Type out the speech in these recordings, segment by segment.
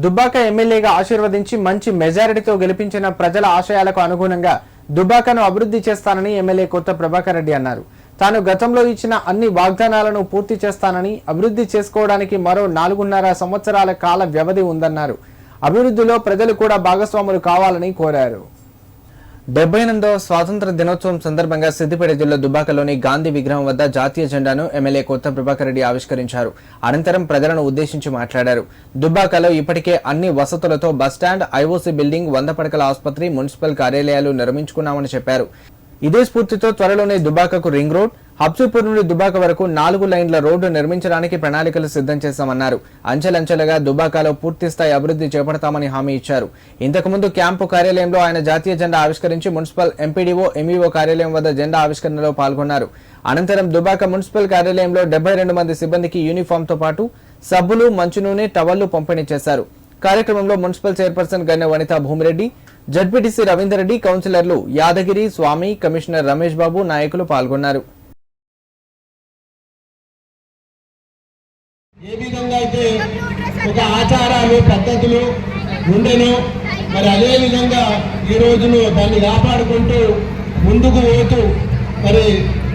దుబ్బాక ఎమ్మెల్యేగా ఆశీర్వదించి మంచి మెజారిటీతో గెలిపించిన ప్రజల ఆశయాలకు అనుగుణంగా దుబ్బాకను అభివృద్ధి చేస్తానని ఎమ్మెల్యే కొత్త ప్రభాకర్ రెడ్డి అన్నారు. తాను గతంలో ఇచ్చిన అన్ని వాగ్దానాలను పూర్తి చేస్తానని అభివృద్ధి చేసుకోవడానికి మరో నాలుగున్నర సంవత్సరాల కాల వ్యవధి ఉందన్నారు. అభివృద్ధిలో ప్రజలు కూడా భాగస్వాములు కావాలని కోరారు. డెబ్బై ఎనిమిదవ స్వాతంత్ర దినోత్సవం సందర్భంగా సిద్దిపేట జిల్లా దుబ్బాకలోని గాంధీ విగ్రహం వద్ద జాతీయ జెండాను ఎమ్మెల్యే కొత్త ప్రభాకర్ రెడ్డి ఆవిష్కరించారు. అనంతరం ప్రజలను ఉద్దేశించి మాట్లాడారు. దుబ్బాకలో ఇప్పటికే అన్ని వసతులతో బస్టాండ్ ఐఓసీ బిల్డింగ్ వంద పడకల ఆసుపత్రి మున్సిపల్ కార్యాలయాలు నిర్మించుకున్నామని చెప్పారు. ఇదే స్ఫూర్తితో త్వరలోనే దుబాకకు రింగ్ రోడ్ హబ్సూపూర్ నుండి దుబాక వరకు నాలుగు లైన్ల రోడ్డు నిర్మించడానికి ప్రణాళికలు సిద్ధం చేశామన్నారు. అంచెలంచెలుగా దుబాకాలో పూర్తి స్థాయి అభివృద్ధి చేపడతామని హామీ ఇచ్చారు. ఇంతకుముందు క్యాంపు కార్యాలయంలో ఆయన జాతీయ జెండా ఆవిష్కరించి మున్సిపల్ ఎంపీడీఓ ఎంఈఓ కార్యాలయం వద్ద జెండా ఆవిష్కరణలో పాల్గొన్నారు. అనంతరం దుబాక మున్సిపల్ కార్యాలయంలో డెబ్బై రెండు మంది సిబ్బందికి యూనిఫామ్తో పాటు సబ్బులు మంచు నూనె టవళ్ళు పంపిణీ చేశారు. కార్యక్రమంలో municipal chairperson Ganne Vanitha Bhumireddy ZPTC Ravinder Reddy కౌన్సిలర్లు యాదగిరి స్వామి కమిషనర్ రమేష్ బాబు నాయకులు పాల్గొన్నారు. ఏ విధంగా అయితే ఒక ఆచారాలు పద్ధతులు ఉండెను మరి అదే విధంగా ఈ రోజును దాన్ని కాపాడుకుంటూ ముందుకు పోతూ మరి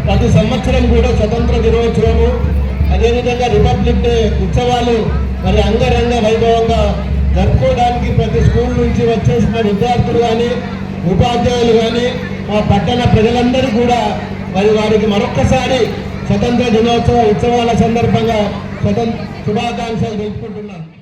ప్రతి సంవత్సరం కూడా స్వతంత్ర దినోత్సవము అదేవిధంగా రిపబ్లిక్ డే ఉత్సవాలు మరి అంగరంగ వైభవంగా జరుపుకోవడానికి స్కూల్ నుంచి వచ్చేసిన విద్యార్థులు కానీ ఉపాధ్యాయులు కానీ మా పట్టణ ప్రజలందరూ కూడా మరి వారికి మరొక్కసారి స్వతంత్ర దినోత్సవ ఉత్సవాల సందర్భంగా స్వతంత్ర శుభాకాంక్షలు తెలుపుకుంటున్నాను.